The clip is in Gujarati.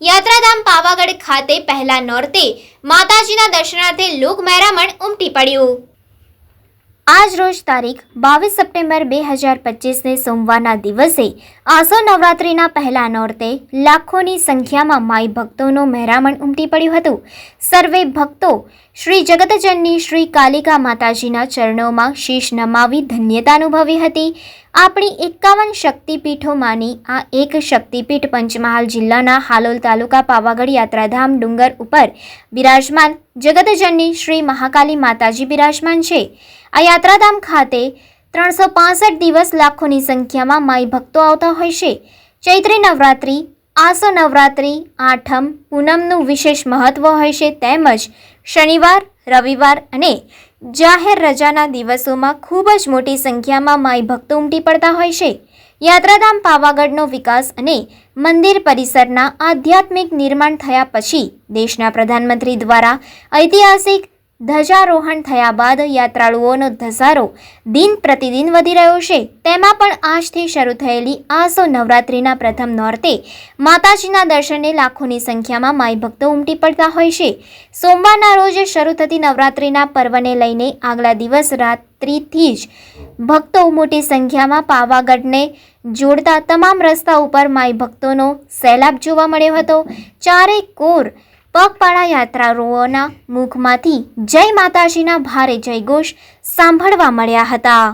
યાત્રાધામ પાવાગઢ ખાતે પહેલા નોરતે માતાજીના દર્શનાર્થે લોક મહેરામણ ઉમટી પડ્યું. આજ રોજ તારીખ બાવીસ સપ્ટેમ્બર બે હજાર પચીસને સોમવારના દિવસે આસો નવરાત્રિના પહેલા નોરતે લાખોની સંખ્યામાં માઈ ભક્તોનો મહેરામણ ઉમટી પડ્યું હતું. સર્વે ભક્તો શ્રી જગતજનની શ્રી કાલિકા માતાજીના ચરણોમાં શીશ નમાવી ધન્યતા અનુભવી હતી. આપણી એકાવન શક્તિપીઠોમાંની આ એક શક્તિપીઠ પંચમહાલ જિલ્લાના હાલોલ તાલુકા પાવાગઢ યાત્રાધામ ડુંગર ઉપર બિરાજમાન જગતજનની શ્રી મહાકાલી માતાજી બિરાજમાન છે. આ યાત્રાધામ ખાતે ત્રણસો પાસઠ દિવસ લાખોની સંખ્યામાં માઈ ભક્તો આવતા હોય છે. ચૈત્રી નવરાત્રિ, આસો નવરાત્રિ, આઠમ, પૂનમનું વિશેષ મહત્વ હોય છે. તેમજ શનિવાર, રવિવાર અને જાહેર રજાના દિવસોમાં ખૂબ જ મોટી સંખ્યામાં માઈ ભક્તો ઉમટી પડતા હોય છે. યાત્રાધામ પાવાગઢનો વિકાસ અને મંદિર પરિસરના આધ્યાત્મિક નિર્માણ થયા પછી દેશના પ્રધાનમંત્રી દ્વારા ઐતિહાસિક ધ્વજારોહણ થયા બાદ યાત્રાળુઓનો ધસારો દિન પ્રતિદિન વધી રહ્યો છે. તેમાં પણ આજથી શરૂ થયેલી આસો નવરાત્રિના પ્રથમ નોરતે માતાજીના દર્શને લાખોની સંખ્યામાં માઈ ભક્તો ઉમટી પડતા હોય છે. સોમવારના રોજ શરૂ થતી નવરાત્રિના પર્વને લઈને આગલા દિવસ રાત્રિથી જ ભક્તો મોટી સંખ્યામાં પાવાગઢને જોડતા તમામ રસ્તા ઉપર માઈ ભક્તોનો સૈલાબ જોવા મળ્યો હતો. ચારે કોર પગપાળા યાત્રાળુઓના મુખમાંથી જય માતાજીના ભારે જયઘોષ સાંભળવા મળ્યા હતા.